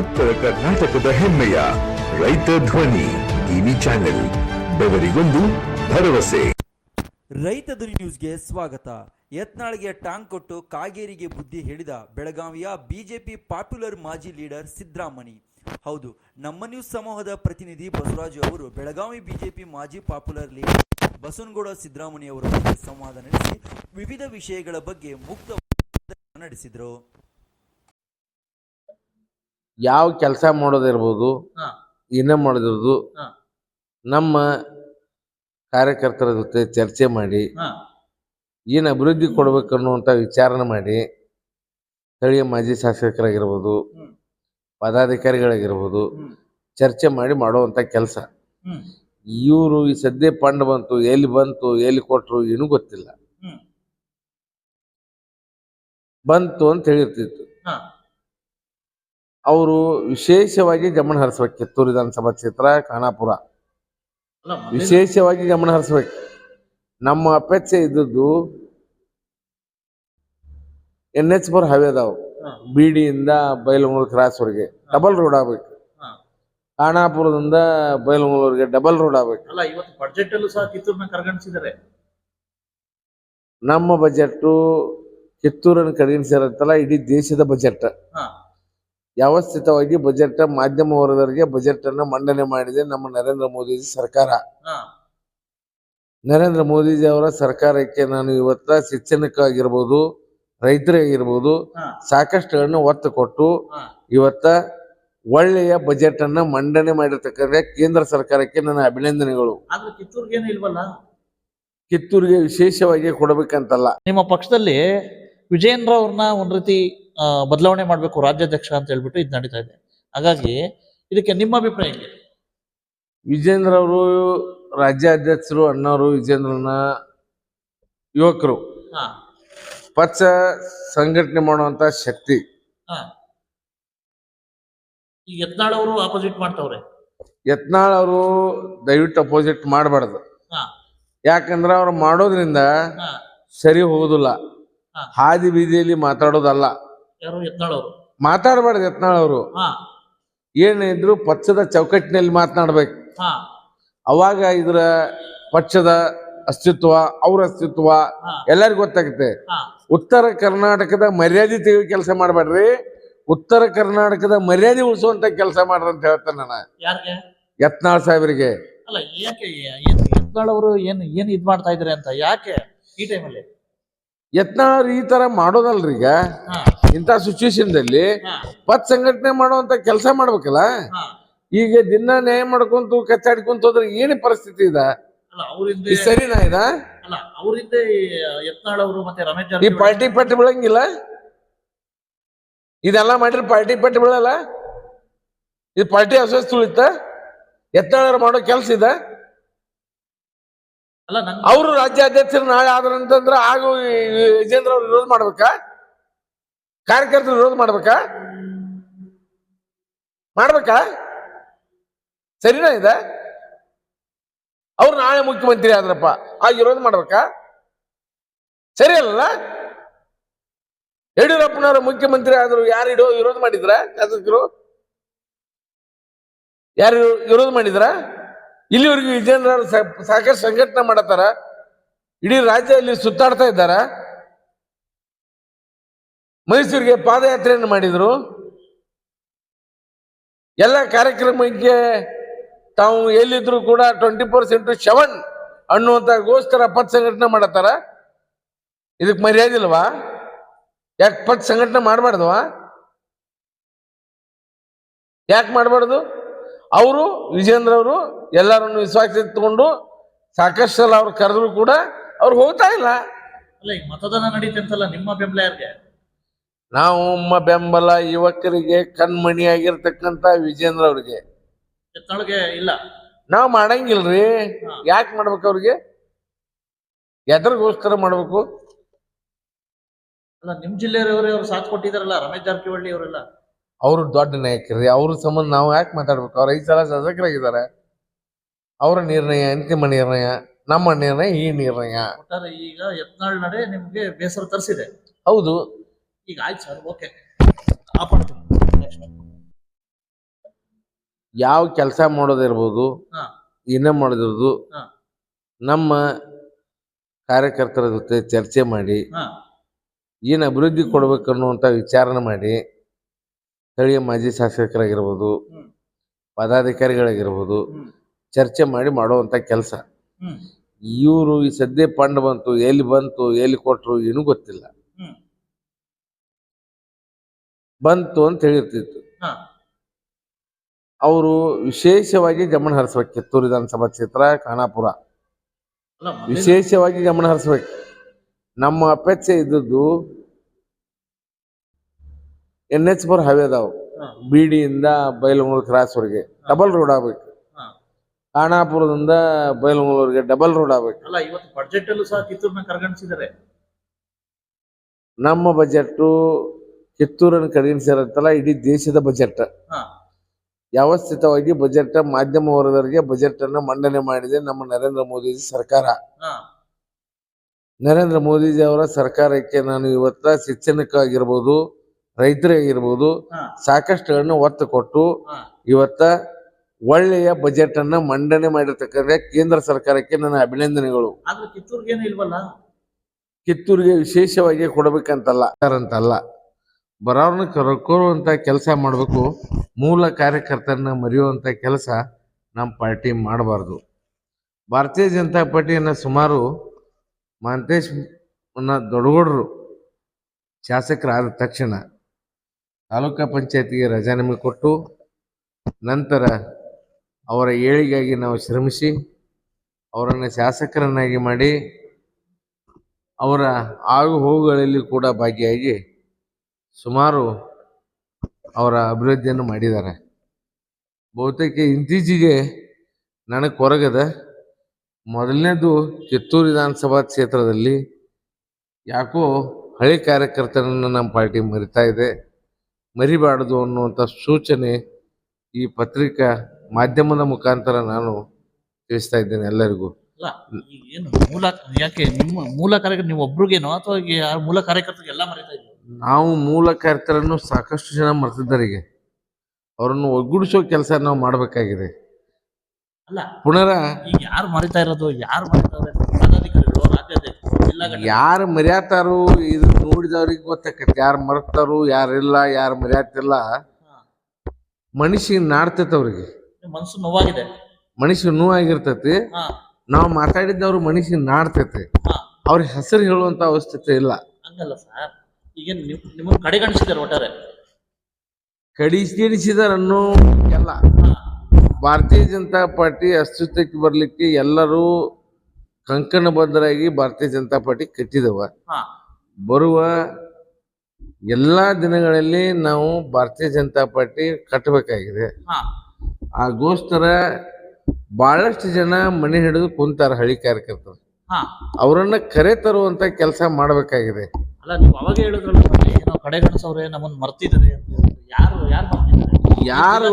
ಉತ್ತರ ಕರ್ನಾಟಕದ ಹೆಮ್ಮೆಯ ರೈತ ಧ್ವನಿ ಟಿವಿ ಚಾನೆಲ್, ಬೆವರಿಗೊಂದು ಭರವಸೆ. ರೈತ ಧ್ವನಿ ನ್ಯೂಸ್ಗೆ ಸ್ವಾಗತ. ಯತ್ನಾಳ್ಗೆ ಟಾಂಗ್ ಕೊಟ್ಟು ಕಾಗೇರಿಗೆ ಬುದ್ಧಿ ಹೇಳಿದ ಬೆಳಗಾವಿಯ ಬಿಜೆಪಿ ಪಾಪ್ಯುಲರ್ ಮಾಜಿ ಲೀಡರ್ ಸಿದ್ದರಾಮಣಿ ಹೌದು, ನಮ್ಮ ನ್ಯೂಸ್ ಸಮೂಹದ ಪ್ರತಿನಿಧಿ ಬಸವರಾಜು ಅವರು ಬೆಳಗಾವಿ ಬಿಜೆಪಿ ಮಾಜಿ ಪಾಪ್ಯುಲರ್ ಲೀಡರ್ ಬಸವನಗೌಡ ಸಿದ್ದರಾಮಣಿ ಅವರೊಂದಿಗೆ ಸಂವಾದ ನಡೆಸಿ ವಿವಿಧ ವಿಷಯಗಳ ಬಗ್ಗೆ ಮುಕ್ತ ನಡೆಸಿದರು. ಯಾವ ಕೆಲಸ ಮಾಡೋದಿರ್ಬೋದು ಏನೇ ಮಾಡೋದಿರ್ಬೋದು. ನಮ್ಮ ಕಾರ್ಯಕರ್ತರ ಜೊತೆ ಚರ್ಚೆ ಮಾಡಿ. ಏನು ಅಭಿವೃದ್ಧಿ ಕೊಡ್ಬೇಕು ಅನ್ನುವಂಥ ವಿಚಾರಣೆ ಮಾಡಿ ಸ್ಥಳೀಯ ಮಾಜಿ ಶಾಸಕರಾಗಿರ್ಬೋದು. ಪದಾಧಿಕಾರಿಗಳಾಗಿರ್ಬೋದು ಚರ್ಚೆ ಮಾಡಿ ಮಾಡುವಂಥ ಕೆಲಸ ಇವರು ಈ ಸದ್ಯ ಫಂಡ್ ಬಂತು ಎಲ್ಲಿ ಬಂತು ಎಲ್ಲಿ ಕೊಟ್ಟರು ಏನೂ ಗೊತ್ತಿಲ್ಲ ಬಂತು ಅಂತ ಹೇಳಿರ್ತಿತ್ತು. ಅವರು ವಿಶೇಷವಾಗಿ ಗಮನ ಹರಿಸ್ಬೇಕು. ಕಿತ್ತೂರು ವಿಧಾನಸಭಾ ಕ್ಷೇತ್ರ ಖಾನಾಪುರ. ವಿಶೇಷವಾಗಿ ಗಮನ ಹರಿಸ್ಬೇಕು. ನಮ್ಮ ಅಪೇಕ್ಷೆ ಇದ್ದದ್ದು ಎನ್ ಎಚ್ ಫೋರ್ ಹವೆ ಅದಾವು. ಬಿಡಿಯಿಂದ ಬೈಲಹೊಂಗಲ ಕ್ರಾಸ್ವರೆಗೆ ಡಬಲ್ ರೋಡ್ ಆಗ್ಬೇಕು. ಕಾಣಾಪುರದಿಂದ ಖಾನಾಪುರದಿಂದ ಬೈಲಹೊಂಗಲವರೆಗೆ ಡಬಲ್ ರೋಡ್ ಆಗ್ಬೇಕು. ನಮ್ಮ ಬಜೆಟ್ ಕಿತ್ತೂರನ್ನು ಕಡೆಗಣಿಸಿರತ್ತಲ್ಲ ಇಡೀ ದೇಶದ ಬಜೆಟ್. ವ್ಯವಸ್ಥಿತವಾಗಿ ಬಜೆಟ್ ಮಾಧ್ಯಮ ವರ್ಗದವರಿಗೆ ಬಜೆಟ್ ಅನ್ನು ಮಂಡನೆ ಮಾಡಿದೆ ನಮ್ಮ ನರೇಂದ್ರ ಮೋದಿಜಿ ಸರ್ಕಾರ. ನರೇಂದ್ರ ಮೋದಿಜಿ ಅವರ ಸರ್ಕಾರಕ್ಕೆ ನಾನು ಇವತ್ತ ಶಿಕ್ಷಣಕ್ಕಾಗಿರ್ಬೋದು ರೈತರಿಗಾಗಿರ್ಬೋದು ಸಾಕಷ್ಟುಗಳನ್ನು ಒತ್ತು ಕೊಟ್ಟು ಇವತ್ತ ಒಳ್ಳೆಯ ಬಜೆಟ್ ಅನ್ನ ಮಂಡನೆ ಮಾಡಿರ್ತಕ್ಕಂಥ ಕೇಂದ್ರ ಸರ್ಕಾರಕ್ಕೆ ನನ್ನ ಅಭಿನಂದನೆಗಳು. ಕಿತ್ತೂರಿಗೆ ವಿಶೇಷವಾಗಿ ಕೊಡಬೇಕಂತಲ್ಲ. ನಿಮ್ಮ ಪಕ್ಷದಲ್ಲಿ ವಿಜಯೇಂದ್ರ ಅವ್ರನ್ನ ಒಂದ್ ರೀತಿ ಬದಲಾವಣೆ ಮಾಡಬೇಕು ರಾಜ್ಯಾಧ್ಯಕ್ಷ ಅಂತ ಹೇಳ್ಬಿಟ್ಟು ಇದು ನಡೀತಾ ಇದೆ ಹಾಗಾಗಿ ಇದಕ್ಕೆ ನಿಮ್ಮ ಅಭಿಪ್ರಾಯ ವಿಜೇಂದ್ರ ಅವರು ರಾಜ್ಯಾಧ್ಯಕ್ಷರು ಅಣ್ಣವರು ವಿಜೇಂದ್ರನ ಯುವಕರು ಹಾ. ಪಕ್ಷ ಸಂಘಟನೆ ಮಾಡುವಂತ ಶಕ್ತಿ. ಈಗ ಯತ್ನಾಳ್ ಅವರು ಆಪೋಸಿಟ್ ಮಾಡ್ತಾವ್ರೆ ಯತ್ನಾಳ್ ಅವರು ದಯವಿಟ್ಟು ಅಪೋಸಿಟ್ ಮಾಡಬಾರ್ದು ಹಾ. ಯಾಕಂದ್ರೆ ಅವ್ರು ಮಾಡೋದ್ರಿಂದ. ಸರಿ ಹೋಗುದಿಲ್ಲ. ಹಾದಿ ಬೀದಿಯಲ್ಲಿ ಮಾತಾಡೋದಲ್ಲ ಯಾರು ಯತ್ನಾಳ್ ಅವರು? ಮಾತಾಡಬಾರ್ದು ಯತ್ನಾಳ್ ಅವರು. ಹಾ. ಪಕ್ಷದ ಚೌಕಟ್ಟಿನಲ್ಲಿ ಮಾತನಾಡ್ಬೇಕು. ಹಾ. ಅವಾಗ ಇದ್ರ ಪಕ್ಷದ ಅಸ್ತಿತ್ವ ಅವ್ರ ಅಸ್ತಿತ್ವ ಹಾ. ಎಲ್ಲರಿಗೂ ಗೊತ್ತಾಗುತ್ತೆ. ಹಾ. ಉತ್ತರ ಕರ್ನಾಟಕದ ಮರ್ಯಾದೆ ತೆಗೆಯೋ ಕೆಲಸ ಮಾಡಬೇಡ್ರಿ. ಉತ್ತರ ಕರ್ನಾಟಕದ ಮರ್ಯಾದೆ ಉಳಿಸುವಂತ ಕೆಲಸ ಮಾಡ್ರಿ ಅಂತ ಹೇಳ್ತೇನೆ ನಾನು. ಯಾರಿಗೆ? ಯತ್ನಾಳ್ ಸಾಹೇಬರಿಗೆ. ಅಲ್ಲ ಯಾಕೆ ಏನ್ ಯತ್ನಾಳ್ ಅವರು ಏನ್ ಏನ್ ಇದ್ ಮಾಡ್ತಾ ಇದಾರೆ ಅಂತ? ಯಾಕೆ ಈ ಟೈಮಲ್ಲಿ ಯತ್ನಾಳ್ ಈ ತರ ಮಾಡೋದಲ್ರಿ ಈಗ ಹಾ. ಇಂಥ ಸಿಚುವೇಶನ್ದಲ್ಲಿ ದಲ್ಲಿ ಪತ್ ಸಂಘಟನೆ ಮಾಡುವಂತ ಕೆಲಸ ಮಾಡ್ಬೇಕಲ್ಲ? ಈಗ ದಿನ ನ್ಯಾಯ ಮಾಡ್ಕೊಂತು ಕಚ್ಚಾಡ್ಕೊಂತ ಹೋದ್ರೆ ಏನ್ ಪರಿಸ್ಥಿತಿ ಇದ? ಸರಿನಾ ಇದ? ಈ ಪಾರ್ಟಿ ಪಟ್ಟಿ ಬೀಳಂಗಿಲ್ಲ? ಇದೆಲ್ಲ ಮಾಡಿದ್ರೆ ಪಾರ್ಟಿ ಪಟ್ಟಿ ಬೀಳಲ್ಲ? ಇದು ಪಾರ್ಟಿ ಅಸ್ವಸ್ಥ ಉಳಿತ ಎತ್ತಾಳರು ಮಾಡೋ ಕೆಲಸ ಇದೆ? ಅವರು ರಾಜ್ಯಾಧ್ಯಕ್ಷರು ನಾಳೆ ಆದ್ರಂತಂದ್ರೆ ಆಗ ವಿಜೇಂದ್ರ ಅವ್ರು ವಿರೋಧ ಮಾಡ್ಬೇಕಾ? ಕಾರ್ಯಕರ್ತರು ವಿರೋಧ ಮಾಡ್ಬೇಕಾ? ಮಾಡ್ಬೇಕಾ? ಸರಿನಾ ಇದೆ? ಅವ್ರು ನಾಳೆ ಮುಖ್ಯಮಂತ್ರಿ ಆದ್ರಪ್ಪ ಆಗ ವಿರೋಧ ಮಾಡ್ಬೇಕಾ? ಸರಿ ಅಲ್ಲ ಯಡಿಯೂರಪ್ಪನವರು ಮುಖ್ಯಮಂತ್ರಿ ಆದ್ರು ಯಾರು ಇಡೋ ವಿರೋಧ ಮಾಡಿದ್ರ ಶಾಸಕರು? ಯಾರು ವಿರೋಧ ಮಾಡಿದ್ರ? ಇಲ್ಲಿವರೆಗೂ ಅವರು ಸಾಕಷ್ಟು ಸಂಘಟನೆ ಮಾಡತ್ತಾರ? ಇಡೀ ರಾಜ್ಯದಲ್ಲಿ ಸುತ್ತಾಡ್ತಾ ಇದ್ದಾರ? ಮೈಸೂರಿಗೆ ಪಾದಯಾತ್ರೆಯನ್ನು ಮಾಡಿದ್ರು. ಎಲ್ಲ ಕಾರ್ಯಕ್ರಮಕ್ಕೆ ತಾವು ಎಲ್ಲಿದ್ರು ಕೂಡ ಟ್ವೆಂಟಿ ಫೋರ್ ಇಂಟು ಸೆವೆನ್ ಅನ್ನುವಂತ ಗೋಸ್ಕರ ಪತ್ ಸಂಘಟನೆ ಮಾಡತ್ತಾರ. ಇದಕ್ಕೆ ಮರ್ಯಾದೆ ಇಲ್ವಾ? ಯಾಕೆ ಪತ್ ಸಂಘಟನೆ ಮಾಡಬಾರ್ದವಾ ಯಾಕೆ ಮಾಡಬಾರ್ದು? ಅವರು, ವಿಜೇಂದ್ರ ಅವರು ಎಲ್ಲರನ್ನು ವಿಶ್ವಾಸ ತಗೊಂಡು ಸಾಕಷ್ಟು ಅವ್ರು ಕರೆದ್ರು ಕೂಡ ಅವ್ರು ಹೋಗ್ತಾ ಇಲ್ಲ. ಮತದಾನ ನಡೀತಂತಲ್ಲ ನಿಮ್ಮ ಬೆಂಬಲ ಯಾರಿಗೆ? ನಾವು ನಮ್ಮ ಬೆಂಬಲ ಯುವಕರಿಗೆ ಕಣ್ಮಣಿಯಾಗಿರ್ತಕ್ಕಂಥ ವಿಜೇಂದ್ರ ಅವ್ರಿಗೆ. ಇಲ್ಲ. ನಾವು ಮಾಡಂಗಿಲ್ರಿ. ಯಾಕೆ ಮಾಡ್ಬೇಕು ಅವ್ರಿಗೆ? ಎದ್ರಿಗೋಸ್ಕರ ಮಾಡ್ಬೇಕು. ಅಲ್ಲ ನಿಮ್ ಜಿಲ್ಲೆಯವರೇ ಅವ್ರು ಸಾಥ್ ಕೊಟ್ಟಿದಾರಲ್ಲ ರಮೇಶ್ ಜಾರಕಿಹೊಳಿ ಅವರೆಲ್ಲ? ಅವರು ದೊಡ್ಡ ನಾಯಕರಿ. ಅವ್ರ ಸಂಬಂಧ ನಾವು ಯಾಕೆ ಮಾತಾಡ್ಬೇಕು? ಅವ್ರ ಐದು ಸಲ ಶಾಸಕರಾಗಿದ್ದಾರೆ ಅವರ ನಿರ್ಣಯ ಅಂತಿಮ ನಿರ್ಣಯ ನಮ್ಮ ನಿರ್ಣಯ ಈ ನಿರ್ಣಯ. ಒಟ್ಟಾರೆ ಈಗ ಯತ್ನಾಳ್ ನಡೆ ನಿಮ್ಗೆ ಬೇಸರ ತರಿಸಿದೆ. ಹೌದು. ಈಗ ಆಯ್ತು ಸರ್ ಓಕೆ ಯಾವ ಕೆಲಸ ಮಾಡೋದಿರ್ಬೋದು. ಏನೇ ಮಾಡೋದಿರ್ಬೋದು. ನಮ್ಮ ಕಾರ್ಯಕರ್ತರ ಜೊತೆ ಚರ್ಚೆ ಮಾಡಿ ಏನು ಅಭಿವೃದ್ಧಿ ಕೊಡ್ಬೇಕು ಅನ್ನುವಂಥ ವಿಚಾರಣೆ ಮಾಡಿ ಸ್ಥಳೀಯ ಮಾಜಿ ಶಾಸಕರಾಗಿರ್ಬೋದು. ಪದಾಧಿಕಾರಿಗಳಾಗಿರ್ಬೋದು ಚರ್ಚೆ ಮಾಡಿ ಮಾಡುವಂಥ ಕೆಲಸ. ಇವರು ಈ ಸದ್ಯ ಪಂಡ್ ಬಂತು ಎಲ್ಲಿ ಬಂತು ಎಲ್ಲಿ ಕೊಟ್ಟರು ಏನೂ ಗೊತ್ತಿಲ್ಲ. ಬಂತು ಅಂತ ಹೇಳಿರ್ತಿತ್ತು. ಅವರು ವಿಶೇಷವಾಗಿ ಗಮನ ಹರಿಸ್ಬೇಕು ಕಿತ್ತೂರು ವಿಧಾನಸಭಾ ಕ್ಷೇತ್ರ ಖಾನಾಪುರ. ವಿಶೇಷವಾಗಿ ಗಮನ ಹರಿಸ್ಬೇಕು ನಮ್ಮ ಅಪೇಕ್ಷೆ ಇದ್ದದ್ದು ಎನ್ ಎಚ್ ಫೋರ್ ಹೈವೇ ಅದಾವ. ಬಿಡಿಯಿಂದ ಬೈಲಮೂರು ಕ್ರಾಸ್ವರೆಗೆ ಡಬಲ್ ರೋಡ್ ಆಗ್ಬೇಕು. ಖಾನಾಪುರದಿಂದ ಬೈಲಮೂರವರೆಗೆ ಡಬಲ್ ರೋಡ್ ಆಗ್ಬೇಕು. ನಮ್ಮ ಬಜೆಟ್ಟು ಕಿತ್ತೂರನ್ನು ಕಡೆಗಣಿಸಿರಂತಲ್ಲ ಇಡೀ ದೇಶದ ಬಜೆಟ್ ಹಾ. ವ್ಯವಸ್ಥಿತವಾಗಿ ಬಜೆಟ್ ಮಾಧ್ಯಮ ವರ್ಗದವರಿಗೆ ಬಜೆಟ್ ಅನ್ನು ಮಂಡನೆ ಮಾಡಿದೆ ನಮ್ಮ ನರೇಂದ್ರ ಮೋದಿಜಿ ಸರ್ಕಾರ. ಹಾ. ನರೇಂದ್ರ ಮೋದಿಜಿ ಅವರ ಸರ್ಕಾರಕ್ಕೆ ನಾನು ಇವತ್ತ ಶಿಕ್ಷಣಕ್ಕಾಗಿರ್ಬೋದು ರೈತರಿಗಿರ್ಬೋದು ಸಾಕಷ್ಟುಗಳನ್ನು ಒತ್ತು ಕೊಟ್ಟು ಇವತ್ತ ಒಳ್ಳೆಯ ಬಜೆಟ್ ಅನ್ನ ಮಂಡನೆ ಮಾಡಿರ್ತಕ್ಕಂಥ ಕೇಂದ್ರ ಸರ್ಕಾರಕ್ಕೆ ನನ್ನ ಅಭಿನಂದನೆಗಳು. ಕಿತ್ತೂರಿಗೆ ವಿಶೇಷವಾಗಿ ಕೊಡಬೇಕಂತಲ್ಲ. ಅಂತಲ್ಲ ಬರೋರ್ನ ಕರ್ಕೊಳ್ಳುವಂಥ ಕೆಲಸ ಮಾಡಬೇಕು, ಮೂಲ ಕಾರ್ಯಕರ್ತರನ್ನ ಮರೆಯುವಂಥ ಕೆಲಸ ನಮ್ಮ ಪಾರ್ಟಿ ಮಾಡಬಾರ್ದು. ಭಾರತೀಯ ಜನತಾ ಪಾರ್ಟಿಯನ್ನು ಸುಮಾರು ಮಹಂತೇಶ್ ದೊಡ್ಡಗೌಡರು ಶಾಸಕರಾದ ತಕ್ಷಣ ತಾಲೂಕಾ ಪಂಚಾಯತಿಗೆ ರಾಜೀನಾಮೆ ಕೊಟ್ಟು, ನಂತರ ಅವರ ಏಳಿಗಾಗಿ ನಾವು ಶ್ರಮಿಸಿ, ಅವರನ್ನು ಶಾಸಕರನ್ನಾಗಿ ಮಾಡಿ, ಅವರ ಆಗು ಹೋಗುಗಳಲ್ಲಿ ಕೂಡ ಭಾಗಿಯಾಗಿ ಸುಮಾರು ಅವರ ಅಭಿವೃದ್ಧಿಯನ್ನು ಮಾಡಿದ್ದಾರೆ. ಬಹುತೇಕ ಇತ್ತೀಚೆಗೆ ನನಗೆ ಕೊರಗದ ಮೊದಲನೇದು ಕಿತ್ತೂರು ವಿಧಾನಸಭಾ ಕ್ಷೇತ್ರದಲ್ಲಿ ಯಾಕೋ ಹಳೆ ಕಾರ್ಯಕರ್ತರನ್ನು ನಮ್ಮ ಪಾರ್ಟಿ ಮರಿತಾ ಇದೆ, ಮರಿಬಾರ್ದು ಅನ್ನುವಂಥ ಸೂಚನೆ ಈ ಪತ್ರಿಕಾ ಮಾಧ್ಯಮದ ಮುಖಾಂತರ ನಾನು ತಿಳಿಸ್ತಾ ಇದ್ದೇನೆ ಎಲ್ಲರಿಗೂ. ಏನು ಮೂಲ, ಯಾಕೆ ನಿಮ್ಮ ಮೂಲ ಕಾರ್ಯಕರ್ತ ನೀವು ಒಬ್ರಿಗೇನೋ ಅಥವಾ ಮೂಲ ಕಾರ್ಯಕರ್ತರಿಗೆಲ್ಲ ಮರಿತಾ ಇದ್ರು ನಾವು ಮೂಲ ಕಾರ್ಯಕರ್ತರನ್ನು ಸಾಕಷ್ಟು ಜನ ಮರೆತಿದ್ದಾರೆ ಅವರನ್ನು ಒಗ್ಗೂಡಿಸೋ ಕೆಲಸ ನಾವು ಮಾಡಬೇಕಾಗಿದೆ. ಅಲ್ಲ ಪುನರ ಈಗ ಯಾರು ಮರಿತಾ ಇರೋದು ಯಾರು ಯಾರು ಮರ್ಯಾತಾರು ಇದು ನೋಡಿದವ್ರಿಗೆ ಗೊತ್ತಾಕೈತಿ ಯಾರು ಮರತಾರು ಯಾರಿಲ್ಲ ಯಾರು ಮರ್ಯಾತಿಲ್ಲ. ಮನುಷ್ಯ ನಾಡ್ತೈತೆ ಅವ್ರಿಗೆ. ಮನಸ್ಸು ನೋವಾಗಿದೆ. ಮನುಷ್ಯ ನೋವಾಗಿರ್ತೈತಿ. ನಾವು ಮಾತಾಡಿದ್ದವ್ರು ಮನುಷ್ಯ ನಾಡ್ತೈತಿ. ಅವ್ರ ಹೆಸರು ಹೇಳುವಂತ ಅವಶ್ಯಕತೆ ಇಲ್ಲ. ಹಂಗಲ್ಲ ಸರ್. ಈಗ ನಿಮ್ಮ ನಿಮ್ಮನ್ನ ಕಡೆಗಣಿಸಿದ್ದಾರೆ ಒಟ್ಟಾರೆ. ಕಡಿಗಣಿಸಿದಾರನ್ನು ಎಲ್ಲ ಭಾರತೀಯ ಜನತಾ ಪಾರ್ಟಿ ಅಸ್ತಿತ್ವಕ್ಕೆ ಬರಲಿಕ್ಕೆ ಎಲ್ಲರೂ ಕಂಕಣ ಬದ್ಧರಾಗಿ ಭಾರತೀಯ ಜನತಾ ಪಾರ್ಟಿ ಕಟ್ಟಿದವ. ಬರುವ ಎಲ್ಲ ದಿನಗಳಲ್ಲಿ ನಾವು ಭಾರತೀಯ ಜನತಾ ಪಾರ್ಟಿ ಕಟ್ಟಬೇಕಾಗಿದೆ. ಆಗೋಸ್ಕರ ಬಹಳಷ್ಟು ಜನ ಮನೆ ಹಿಡಿದು ಕುಂತಾರ ಹಳ್ಳಿ ಕಾರ್ಯಕರ್ತರು. ಅವರನ್ನ ಕರೆ ತರುವಂತ ಕೆಲಸ ಮಾಡಬೇಕಾಗಿದೆ. ಅಲ್ಲ ನೀವು ಅವಾಗ ಹೇಳಿದ್ರಲ್ಲ ಏನೋ ಕಡೆ ಗಣಸವ್ರೆ ನಮ್ಮನ್ನು ಮರ್ತಿದ್ದಾರೆ ಅಂತ ಯಾರು ಯಾರು ಮರ್ತಿದ್ದಾರೆ? ಯಾರು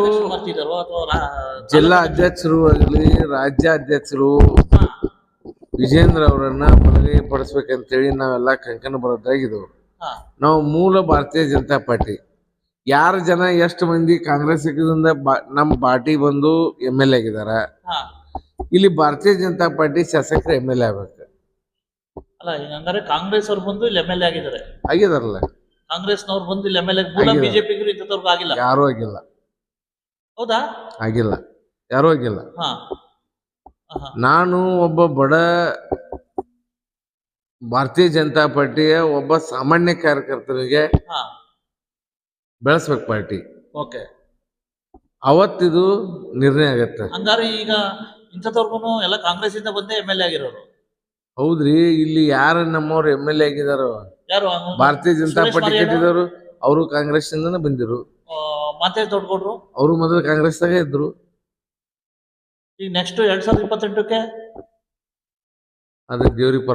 ಅಥವಾ ಜಿಲ್ಲಾ ಅಧ್ಯಕ್ಷರು ಆಗಲಿ ರಾಜ್ಯ ಅಧ್ಯಕ್ಷರು ವಿಜೇಂದ್ರ ಅವರನ್ನ ಬಲಗೈ ಪಡಿಸ್ಬೇಕಂತೇಳಿ ನಾವೆಲ್ಲ ಕಂಕಣ ಬರೋದಾಗಿದ್ದವು ನಾವು ಮೂಲ ಭಾರತೀಯ ಜನತಾ ಪಾರ್ಟಿ. ಯಾರು ಜನ ಎಷ್ಟು ಮಂದಿ ಕಾಂಗ್ರೆಸ್ ಬಾ ನಮ್ಮ ಪಾರ್ಟಿ ಬಂದು ಎಂ ಎಲ್ ಎ ಆಗಿದಾರ ಇಲ್ಲಿ ಭಾರತೀಯ ಜನತಾ ಪಾರ್ಟಿ ಶಾಸಕರು ಎಂ ಎಲ್ ಎ ಆಗ್ಬೇಕು. ಅಲ್ಲ ಹಂಗಾರೆ ಕಾಂಗ್ರೆಸ್ ಅವ್ರು ಬಂದು ಇಲ್ಲಿ ಎಂ ಎಲ್ ಎ ಆಗಿದ್ದಾರೆ. ಆಗಿದಾರಲ್ಲ. ಕಾಂಗ್ರೆಸ್ನವ್ರು ಬಂದು ಇಲ್ಲಿ ಎಂ ಎಲ್ ಎ. ಬಿಜೆಪಿಗರು ಇಂಥವ್ರಿಗೂ ಆಗಿಲ್ಲ. ಯಾರೂ ಆಗಿಲ್ಲ. ಹೌದಾ? ಆಗಿಲ್ಲ. ಯಾರು ಆಗಿಲ್ಲ. ಹಾ. ನಾನು ಒಬ್ಬ ಬಡ ಭಾರತೀಯ ಜನತಾ ಪಾರ್ಟಿಯ ಒಬ್ಬ ಸಾಮಾನ್ಯ ಕಾರ್ಯಕರ್ತನಿಗೆ ಹಾ. ಬೆಳೆಸ್ಬೇಕು ಪಾರ್ಟಿ. ಓಕೆ. ಅವತ್ತಿದು ನಿರ್ಣಯ ಆಗತ್ತೆ. ಹಂಗಾರೆ ಈಗ ಇಂಥವ್ರಿಗೂ ಎಲ್ಲ ಕಾಂಗ್ರೆಸ್ ಇಂದ ಬಂದೇ ಎಂ ಎಲ್ ಎ ಆಗಿರೋರು. ಹೌದ್ರಿ ಇಲ್ಲಿ ಯಾರು ನಮ್ಮವ್ರು ಎಂ ಎಲ್ ಎ ಆಗಿದಾರೋ ಯಾರು? ಅವ್ನು? ಭಾರತೀಯ ಜನತಾ ಸುರೇಶ್ ಪಾರ್ಟಿ? ಕಟ್ಟಿದವರು ಅವರು ಕಾಂಗ್ರೆಸ್ ಇಂದನೇ ಬಂದಿರು. ಆ, ಅವರು ಮೊದಲು ಕಾಂಗ್ರೆಸ್ದಾಗೆ ಇದ್ರು. ಈಗ ನೆಕ್ಸ್ಟ್ ಎರಡ್ ಸಾವಿರದ ಇಪ್ಪತ್ತೆಂಟಕ್ಕೆ? ಅದಕ್ಕೆ ದೇವ್ರಿಗೆ